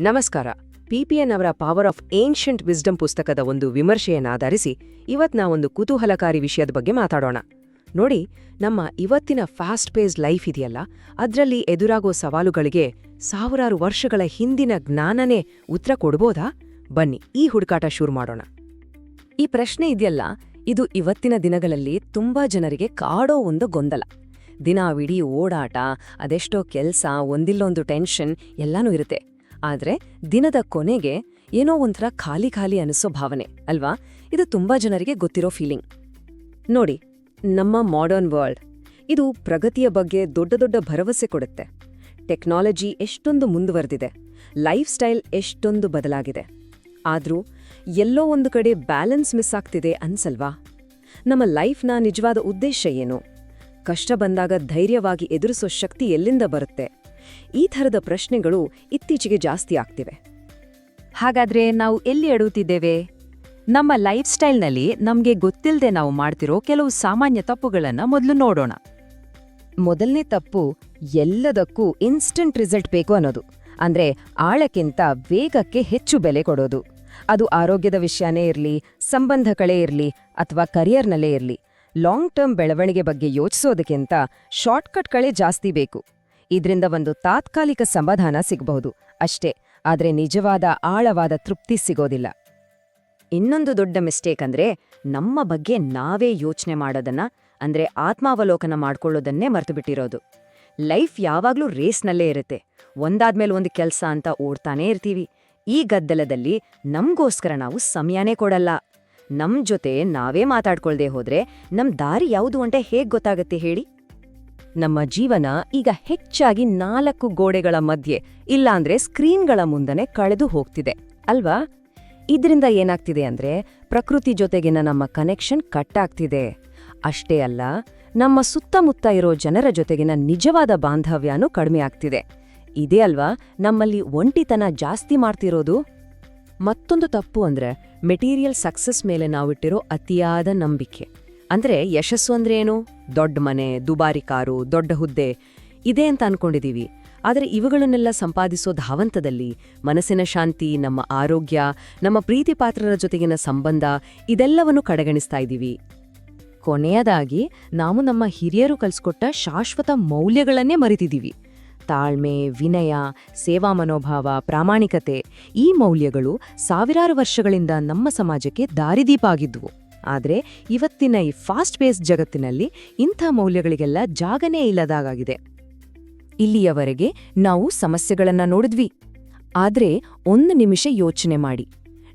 ನಮಸ್ಕಾರ. ಪಿಪಿಎನ್ ಅವರ power of ancient wisdom ಪುಸ್ತಕದ ಒಂದು ವಿಮರ್ಶೆಯನ್ನಾಧರಿಸಿ ಇವತ್ ಒಂದು ಕುತೂಹಲಕಾರಿ ವಿಷಯದ ಬಗ್ಗೆ ಮಾತಾಡೋಣ. ನೋಡಿ, ನಮ್ಮ ಇವತ್ತಿನ ಫಾಸ್ಟ್ ಪೇಸ್ ಲೈಫ್ ಇದೆಯಲ್ಲ, ಅದರಲ್ಲಿ ಎದುರಾಗೋ ಸವಾಲುಗಳಿಗೆ ಸಾವಿರಾರು ವರ್ಷಗಳ ಹಿಂದಿನ ಜ್ಞಾನನೇ ಉತ್ತರ ಕೊಡ್ಬೋದಾ? ಬನ್ನಿ, ಈ ಹುಡುಕಾಟ ಶುರು ಮಾಡೋಣ. ಈ ಪ್ರಶ್ನೆ ಇದೆಯಲ್ಲ, ಇದು ಇವತ್ತಿನ ದಿನಗಳಲ್ಲಿ ತುಂಬಾ ಜನರಿಗೆ ಕಾಡೋ ಒಂದು ಗೊಂದಲ. ದಿನವಿಡೀ ಓಡಾಟ, ಅದೆಷ್ಟೋ ಕೆಲ್ಸ, ಒಂದಿಲ್ಲೊಂದು ಟೆನ್ಷನ್ ಎಲ್ಲನೂ ಇರುತ್ತೆ. ಆದ್ರೆ ದಿನದ ಕೊನೆಗೆ ಏನೋ ಒಂಥರ ಖಾಲಿ ಖಾಲಿ ಅನಿಸೋ ಭಾವನೆ, ಅಲ್ವಾ? ಇದು ತುಂಬಾ ಜನರಿಗೆ ಗೊತ್ತಿರೋ ಫೀಲಿಂಗ್ ನೋಡಿ, ನಮ್ಮ ಮಾಡರ್ನ್ ವರ್ಲ್ಡ್ ಇದು ಪ್ರಗತಿಯ ಬಗ್ಗೆ ದೊಡ್ಡ ದೊಡ್ಡ ಭರವಸೆ ಕೊಡುತ್ತೆ. ಟೆಕ್ನಾಲಜಿ ಎಷ್ಟೊಂದು ಮುಂದುವರೆದಿದೆ ಲೈಫ್ ಸ್ಟೈಲ್ ಎಷ್ಟೊಂದು ಬದಲಾಗಿದೆ. ಆದ್ರೂ ಎಲ್ಲೋ ಒಂದು ಕಡೆ ಬ್ಯಾಲೆನ್ಸ್ ಮಿಸ್ ಆಗ್ತಿದೆ ಅನ್ಸಲ್ವಾ? ನಮ್ಮ ಲೈಫ್ನ ನಿಜವಾದ ಉದ್ದೇಶ ಏನು? ಕಷ್ಟ ಬಂದಾಗ ಧೈರ್ಯವಾಗಿ ಎದುರಿಸೋ ಶಕ್ತಿ ಎಲ್ಲಿಂದ ಬರುತ್ತೆ? ಈ ಥರದ ಪ್ರಶ್ನೆಗಳು ಇತ್ತೀಚೆಗೆ ಜಾಸ್ತಿ ಆಗ್ತಿವೆ. ಹಾಗಾದ್ರೆ ನಾವು ಎಲ್ಲಿ ಅಡುತ್ತಿದ್ದೇವೆ ನಮ್ಮ ಲೈಫ್ ಸ್ಟೈಲ್ನಲ್ಲಿ ನಮಗೆ ಗೊತ್ತಿಲ್ಲದೆ ನಾವು ಮಾಡ್ತಿರೋ ಕೆಲವು ಸಾಮಾನ್ಯ ತಪ್ಪುಗಳನ್ನು ಮೊದಲು ನೋಡೋಣ. ಮೊದಲನೇ ತಪ್ಪು ಎಲ್ಲದಕ್ಕೂ ಇನ್ಸ್ಟಂಟ್ ರಿಸಲ್ಟ್ ಬೇಕು ಅನ್ನೋದು. ಅಂದ್ರೆ ಆಳಕ್ಕಿಂತ ವೇಗಕ್ಕೆ ಹೆಚ್ಚು ಬೆಲೆ ಕೊಡೋದು. ಅದು ಆರೋಗ್ಯದ ವಿಷಯನೇ ಇರಲಿ, ಸಂಬಂಧಗಳೇ ಇರಲಿ, ಅಥವಾ ಕರಿಯರ್ನಲ್ಲೇ ಇರಲಿ. ಲಾಂಗ್ ಟರ್ಮ್ ಬೆಳವಣಿಗೆ ಬಗ್ಗೆ ಯೋಚಿಸೋದಕ್ಕಿಂತ ಶಾರ್ಟ್ಕಟ್ಗಳೇ ಜಾಸ್ತಿ ಬೇಕು. ಇದರಿಂದ ಒಂದು ತಾತ್ಕಾಲಿಕ ಸಮಾಧಾನ ಸಿಗಬಹುದು. ಅಷ್ಟೇ, ಆದರೆ ನಿಜವಾದ ಆಳವಾದ ತೃಪ್ತಿ ಸಿಗೋದಿಲ್ಲ. ಇನ್ನೊಂದು ದೊಡ್ಡ ಮಿಸ್ಟೇಕ್ ಅಂದ್ರೆ ನಮ್ಮ ಬಗ್ಗೆ ನಾವೇ ಯೋಚನೆ ಮಾಡೋದನ್ನ, ಅಂದ್ರೆ ಆತ್ಮಾವಲೋಕನ ಮಾಡ್ಕೊಳ್ಳೋದನ್ನೇ ಮರೆತುಬಿಟ್ಟಿರೋದು. ಲೈಫ್ ಯಾವಾಗ್ಲೂ ರೇಸ್ನಲ್ಲೇ ಇರುತ್ತೆ. ಒಂದಾದ್ಮೇಲೆ ಒಂದು ಕೆಲ್ಸ ಅಂತ ಓಡ್ತಾನೇ ಇರ್ತೀವಿ. ಈ ಗದ್ದಲದಲ್ಲಿ ನಮ್ಗೋಸ್ಕರ ನಾವು ಸಮಯನೇ ಕೊಡಲ್ಲ. ನಮ್ ಜೊತೆ ನಾವೇ ಮಾತಾಡ್ಕೊಳ್ದೆ ಹೋದ್ರೆ ನಮ್ ದಾರಿ ಯಾವುದು ಅಂತ ಹೇಗ್ ಗೊತ್ತಾಗತ್ತೆ ಹೇಳಿ? ನಮ್ಮ ಜೀವನ ಈಗ ಹೆಚ್ಚಾಗಿ ನಾಲ್ಕು ಗೋಡೆಗಳ ಮಧ್ಯೆ, ಇಲ್ಲಾಂದ್ರೆ ಸ್ಕ್ರೀನ್ಗಳ ಮುಂದನೆ ಕಳೆದು ಹೋಗ್ತಿದೆ. ಅಲ್ವಾ? ಇದರಿಂದ ಏನಾಗ್ತಿದೆ ಅಂದ್ರೆ ಪ್ರಕೃತಿ ಜೊತೆಗಿನ ನಮ್ಮ ಕನೆಕ್ಷನ್ ಕಟ್ ಆಗ್ತಿದೆ. ಅಷ್ಟೇ ಅಲ್ಲ, ನಮ್ಮ ಸುತ್ತಮುತ್ತ ಇರೋ ಜನರ ಜೊತೆಗಿನ ನಿಜವಾದ ಬಾಂಧವ್ಯನೂ ಕಡಿಮೆ ಆಗ್ತಿದೆ. ಇದೇ ಅಲ್ವಾ ನಮ್ಮಲ್ಲಿ ಒಂಟಿತನ ಜಾಸ್ತಿ ಮಾಡ್ತಿರೋದು? ಮತ್ತೊಂದು ತಪ್ಪು ಅಂದ್ರೆ ಮೆಟೀರಿಯಲ್ ಸಕ್ಸಸ್ ಮೇಲೆ ನಾವಿಟ್ಟಿರೋ ಅತಿಯಾದ ನಂಬಿಕೆ. ಅಂದ್ರೆ ಯಶಸ್ಸು ಅಂದ್ರೆ ಏನು? ದೊಡ್ಡ ಮನೆ, ದುಬಾರಿ ಕಾರು, ದೊಡ್ಡ ಹುದ್ದೆ. ಇದೆ ಅಂತ ಅನ್ಕೊಂಡಿದೀವಿ. ಆದರೆ ಇವುಗಳನ್ನೆಲ್ಲ ಸಂಪಾದಿಸೋ ಧಾವಂತದಲ್ಲಿ ಮನಸ್ಸಿನ ಶಾಂತಿ, ನಮ್ಮ ಆರೋಗ್ಯ, ನಮ್ಮ ಪ್ರೀತಿ ಪಾತ್ರರ ಜೊತೆಗಿನ ಸಂಬಂಧ ಇದೆಲ್ಲವನ್ನು ಕಡೆಗಣಿಸ್ತಾ ಇದ್ದೀವಿ ಕೊನೆಯದಾಗಿ ನಾವು ನಮ್ಮ ಹಿರಿಯರು ಕಲಿಸ್ಕೊಟ್ಟ ಶಾಶ್ವತ ಮೌಲ್ಯಗಳನ್ನೇ ಮರೆತಿದ್ದೀವಿ ತಾಳ್ಮೆ, ವಿನಯ, ಸೇವಾ ಮನೋಭಾವ, ಪ್ರಾಮಾಣಿಕತೆ ಈ ಮೌಲ್ಯಗಳು ಸಾವಿರಾರು ವರ್ಷಗಳಿಂದ ನಮ್ಮ ಸಮಾಜಕ್ಕೆ ದಾರಿದೀಪ ಆಗಿದ್ವು. ಆದರೆ ಇವತ್ತಿನ ಈ ಫಾಸ್ಟ್ ಪೇಸ್ ಜಗತ್ತಿನಲ್ಲಿ ಇಂಥ ಮೌಲ್ಯಗಳಿಗೆಲ್ಲ ಜಾಗನೇ ಇಲ್ಲದಾಗಿದೆ ಇಲ್ಲಿಯವರೆಗೆ ನಾವು ಸಮಸ್ಯೆಗಳನ್ನು ನೋಡಿದ್ವಿ. ಆದರೆ ಒಂದು ನಿಮಿಷ ಯೋಚನೆ ಮಾಡಿ.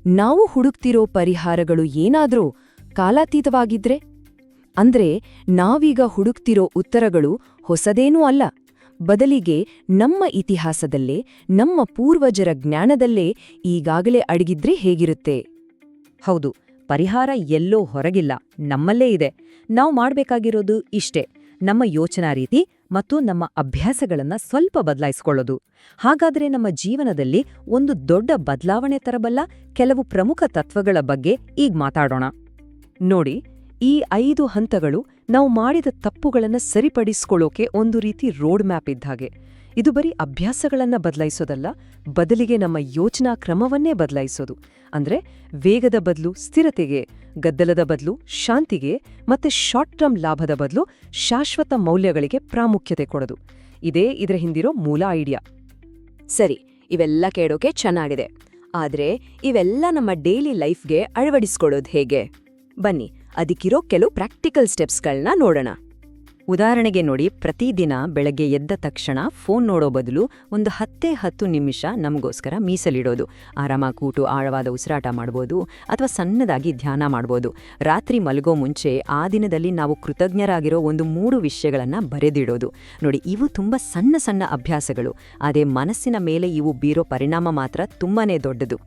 ನಾವು ಹುಡುಕ್ತಿರೋ ಪರಿಹಾರಗಳು ಏನಾದರೂ ಕಾಲಾತೀತವಾಗಿದ್ರೆ? ಅಂದ್ರೆ ನಾವೀಗ ಹುಡುಕ್ತಿರೋ ಉತ್ತರಗಳು ಹೊಸದೇನೂ ಅಲ್ಲ. ಬದಲಿಗೆ ನಮ್ಮ ಇತಿಹಾಸದಲ್ಲೇ, ನಮ್ಮ ಪೂರ್ವಜರ ಜ್ಞಾನದಲ್ಲೇ ಈಗಾಗಲೇ ಅಡಗಿದ್ರೆ ಹೇಗಿರುತ್ತೆ? ಹೌದು ಪರಿಹಾರ ಎಲ್ಲೋ ಹೊರಗಿಲ್ಲ, ನಮ್ಮಲ್ಲೇ ಇದೆ. ನಾವು ಮಾಡಬೇಕಾಗಿರೋದು ಇಷ್ಟೇ. ನಮ್ಮ ಯೋಚನಾ ರೀತಿ ಮತ್ತು ನಮ್ಮ ಅಭ್ಯಾಸಗಳನ್ನ ಸ್ವಲ್ಪ ಬದಲಾಯಿಸ್ಕೊಳ್ಳೋದು. ಹಾಗಾದ್ರೆ ನಮ್ಮ ಜೀವನದಲ್ಲಿ ಒಂದು ದೊಡ್ಡ ಬದಲಾವಣೆ ತರಬಲ್ಲ ಕೆಲವು ಪ್ರಮುಖ ತತ್ವಗಳ ಬಗ್ಗೆ ಈಗ ಮಾತಾಡೋಣ. ನೋಡಿ, ಈ ಐದು ಹಂತಗಳು ನಾವು ಮಾಡಿದ ತಪ್ಪುಗಳನ್ನು ಸರಿಪಡಿಸ್ಕೊಳ್ಳೋಕೆ ಒಂದು ರೀತಿ ರೋಡ್ ಮ್ಯಾಪ್ ಇದ್ದಾಗೆ ಇದು ಬರೀ ಅಭ್ಯಾಸಗಳನ್ನ ಬದಲಾಯಿಸೋದಲ್ಲ, ಬದಲಿಗೆ ನಮ್ಮ ಯೋಚನಾ ಕ್ರಮವನ್ನೇ ಬದಲಾಯಿಸೋದು. ಅಂದ್ರೆ ವೇಗದ ಬದಲು ಸ್ಥಿರತೆಗೆ, ಗದ್ದಲದ ಬದಲು ಶಾಂತಿಗೆ ಮತ್ತೆ ಶಾರ್ಟ್ ಟರ್ಮ್ ಲಾಭದ ಬದಲು ಶಾಶ್ವತ ಮೌಲ್ಯಗಳಿಗೆ ಪ್ರಾಮುಖ್ಯತೆ ಕೊಡೋದು. ಇದೇ ಇದರ ಹಿಂದಿರೋ ಮೂಲ ಐಡಿಯಾ ಸರಿ, ಇವೆಲ್ಲ ಕೇಳೋಕೆ ಚೆನ್ನಾಗಿದೆ. ಆದ್ರೆ ಇವೆಲ್ಲ ನಮ್ಮ ಡೈಲಿ ಲೈಫ್ಗೆ ಅಳವಡಿಸ್ಕೊಳ್ಳೋದು ಹೇಗೆ? ಬನ್ನಿ, ಅದಕ್ಕಿರೋ ಕೆಲವು ಪ್ರಾಕ್ಟಿಕಲ್ ಸ್ಟೆಪ್ಸ್ಗಳನ್ನ ನೋಡೋಣ. ಉದಾಹರಣೆಗೆ ನೋಡಿ, ಪ್ರತಿದಿನ ಬೆಳಗ್ಗೆ ಎದ್ದ ತಕ್ಷಣ ಫೋನ್ ನೋಡೋ ಬದಲು ಒಂದು ಹತ್ತೇ ಹತ್ತು ನಿಮಿಷ ನಮಗೋಸ್ಕರ ಮೀಸಲಿಡೋದು. ಆರಾಮ ಕೂಟು ಆಳವಾದ ಉಸಿರಾಟ ಮಾಡ್ಬೋದು ಅಥವಾ ಸಣ್ಣದಾಗಿ ಧ್ಯಾನ ಮಾಡ್ಬೋದು. ರಾತ್ರಿ ಮಲಗೋ ಮುಂಚೆ ಆ ದಿನದಲ್ಲಿ ನಾವು ಕೃತಜ್ಞರಾಗಿರೋ ಒಂದು ಮೂರು ವಿಷಯಗಳನ್ನು ಬರೆದಿಡೋದು. ನೋಡಿ, ಇವು ತುಂಬ ಸಣ್ಣ ಸಣ್ಣ ಅಭ್ಯಾಸಗಳು. ಅದೇ ಮನಸ್ಸಿನ ಮೇಲೆ ಇವು ಬೀರೋ ಪರಿಣಾಮ ಮಾತ್ರ ತುಂಬಾನೇ ದೊಡ್ಡದು.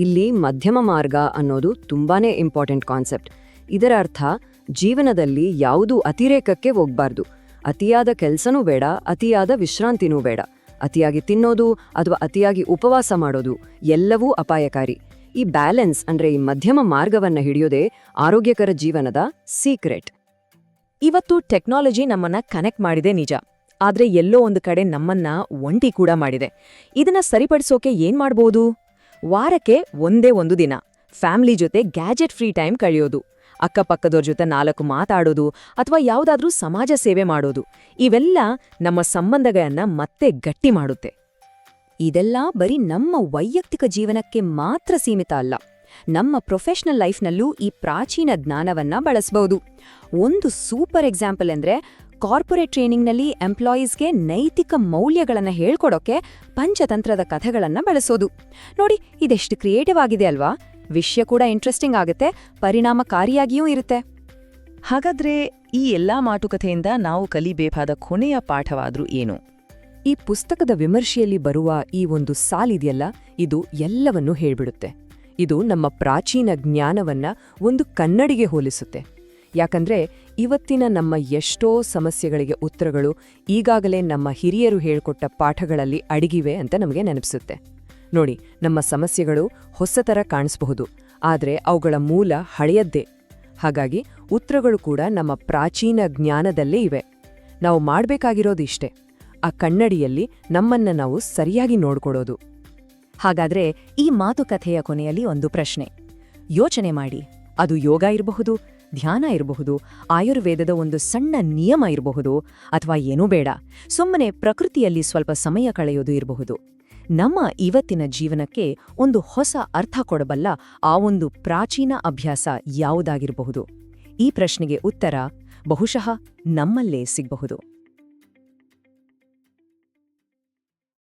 ಇಲ್ಲಿ ಮಧ್ಯಮ ಮಾರ್ಗ ಅನ್ನೋದು ತುಂಬಾನೇ ಇಂಪಾರ್ಟೆಂಟ್ ಕಾನ್ಸೆಪ್ಟ್ ಇದರ ಅರ್ಥ ಜೀವನದಲ್ಲಿ ಯಾವುದೂ ಅತಿರೇಕಕ್ಕೆ ಹೋಗ್ಬಾರ್ದು. ಅತಿಯಾದ ಕೆಲಸನೂ ಬೇಡ, ಅತಿಯಾದ ವಿಶ್ರಾಂತಿನೂ ಬೇಡ. ಅತಿಯಾಗಿ ತಿನ್ನೋದು ಅಥವಾ ಅತಿಯಾಗಿ ಉಪವಾಸ ಮಾಡೋದು ಎಲ್ಲವೂ ಅಪಾಯಕಾರಿ. ಈ ಬ್ಯಾಲೆನ್ಸ್ ಅಂದ್ರೆ ಈ ಮಧ್ಯಮ ಮಾರ್ಗವನ್ನ ಹಿಡಿಯೋದೇ ಆರೋಗ್ಯಕರ ಜೀವನದ ಸೀಕ್ರೆಟ್. ಇವತ್ತು ಟೆಕ್ನಾಲಜಿ ನಮ್ಮನ್ನ ಕನೆಕ್ಟ್ ಮಾಡಿದೆ ನಿಜ. ಆದ್ರೆ ಎಲ್ಲೋ ಒಂದು ಕಡೆ ನಮ್ಮನ್ನ ಒಂಟಿ ಕೂಡ ಮಾಡಿದೆ. ಇದನ್ನ ಸರಿಪಡಿಸೋಕೆ ಏನ್ ಮಾಡ್ಬೋದು? ವಾರಕ್ಕೆ ಒಂದೇ ಒಂದು ದಿನ. ಫ್ಯಾಮಿಲಿ ಜೊತೆ ಗ್ಯಾಜೆಟ್ ಫ್ರೀ ಟೈಮ್ ಕಳೆಯೋದು. ಅಕ್ಕಪಕ್ಕದವ್ರ ಜೊತೆ ನಾಲ್ಕು ಮಾತಾಡೋದು ಅಥವಾ ಯಾವುದಾದ್ರೂ ಸಮಾಜ ಸೇವೆ ಮಾಡೋದು, ಇವೆಲ್ಲ ನಮ್ಮ ಸಂಬಂಧಗಳನ್ನ ಮತ್ತೆ ಗಟ್ಟಿ ಮಾಡುತ್ತೆ. ಇದೆಲ್ಲ ಬರೀ ನಮ್ಮ ವೈಯಕ್ತಿಕ ಜೀವನಕ್ಕೆ ಮಾತ್ರ ಸೀಮಿತ ಅಲ್ಲ, ನಮ್ಮ ಪ್ರೊಫೆಷನಲ್ ಲೈಫ್ನಲ್ಲೂ ಈ ಪ್ರಾಚೀನ ಜ್ಞಾನವನ್ನ ಬಳಸಬಹುದು ಒಂದು ಸೂಪರ್ ಎಕ್ಸಾಂಪಲ್ ಅಂದ್ರೆ ಕಾರ್ಪೊರೇಟ್ ಟ್ರೈನಿಂಗ್ನಲ್ಲಿ ಎಂಪ್ಲಾಯೀಸ್ಗೆ ನೈತಿಕ ಮೌಲ್ಯಗಳನ್ನು ಹೇಳ್ಕೊಡೋಕೆ ಪಂಚತಂತ್ರದ ಕಥೆಗಳನ್ನು ಬಳಸೋದು. ನೋಡಿ, ಇದೆಷ್ಟು ಕ್ರಿಯೇಟಿವ್ ಆಗಿದೆ ಅಲ್ವಾ? ವಿಷಯ ಕೂಡ ಇಂಟ್ರೆಸ್ಟಿಂಗ್ ಆಗುತ್ತೆ ಪರಿಣಾಮಕಾರಿಯಾಗಿಯೂ ಇರುತ್ತೆ. ಹಾಗಾದ್ರೆ ಈ ಎಲ್ಲಾ ಮಾತುಕತೆಯಿಂದ ನಾವು ಕಲಿಬೇಕಾದ ಕೊನೆಯ ಪಾಠವಾದ್ರೂ ಏನು? ಈ ಪುಸ್ತಕದ ವಿಮರ್ಶೆಯಲ್ಲಿ ಬರುವ ಈ ಒಂದು ಸಾಲಿದೆಯಲ್ಲ ಇದು ಎಲ್ಲವನ್ನೂ ಹೇಳ್ಬಿಡುತ್ತೆ. ಇದು ನಮ್ಮ ಪ್ರಾಚೀನ ಜ್ಞಾನವನ್ನ ಒಂದು ಕನ್ನಡಿಗೆ ಹೋಲಿಸುತ್ತೆ. ಯಾಕಂದ್ರೆ ಇವತ್ತಿನ ನಮ್ಮ ಎಷ್ಟೋ ಸಮಸ್ಯೆಗಳಿಗೆ ಉತ್ತರಗಳು ಈಗಾಗಲೇ ನಮ್ಮ ಹಿರಿಯರು ಹೇಳ್ಕೊಟ್ಟ ಪಾಠಗಳಲ್ಲಿ ಅಡಗಿವೆ ಅಂತ ನಮಗೆ ನೆನಪಿಸುತ್ತೆ. ನೋಡಿ, ನಮ್ಮ ಸಮಸ್ಯೆಗಳು ಹೊಸತರ ಕಾಣಿಸಬಹುದು, ಆದರೆ ಅವುಗಳ ಮೂಲ ಹಳೆಯದ್ದೇ. ಹಾಗಾಗಿ ಉತ್ತರಗಳು ಕೂಡ ನಮ್ಮ ಪ್ರಾಚೀನ ಜ್ಞಾನದಲ್ಲೇ ಇವೆ. ನಾವು ಮಾಡಬೇಕಾಗಿರೋದು ಇಷ್ಟೇ. ಆ ಕನ್ನಡಿಯಲ್ಲಿ ನಮ್ಮನ್ನ ನಾವು ಸರಿಯಾಗಿ ನೋಡ್ಕೊಡೋದು ಹಾಗಾದ್ರೆ ಈ ಮಾತುಕಥೆಯ ಕೊನೆಯಲ್ಲಿ ಒಂದು ಪ್ರಶ್ನೆ. ಯೋಚನೆ ಮಾಡಿ. ಅದು ಯೋಗ ಇರಬಹುದು, ಧ್ಯಾನ ಇರಬಹುದು, ಆಯುರ್ವೇದದ ಒಂದು ಸಣ್ಣ ನಿಯಮ ಇರಬಹುದು, ಅಥವಾ ಏನೂ ಬೇಡ. ಸುಮ್ಮನೆ ಪ್ರಕೃತಿಯಲ್ಲಿ ಸ್ವಲ್ಪ ಸಮಯ ಕಳೆಯೋದು ಇರಬಹುದು. ನಮ್ಮ ಇವತ್ತಿನ ಜೀವನಕ್ಕೆ ಒಂದು ಹೊಸ ಅರ್ಥ ಕೊಡಬಲ್ಲ ಆ ಒಂದು ಪ್ರಾಚೀನ ಅಭ್ಯಾಸ ಯಾವುದಾಗಿರಬಹುದು? ಈ ಪ್ರಶ್ನೆಗೆ ಉತ್ತರ ಬಹುಶಃ ನಮ್ಮಲ್ಲೇ ಸಿಗಬಹುದು.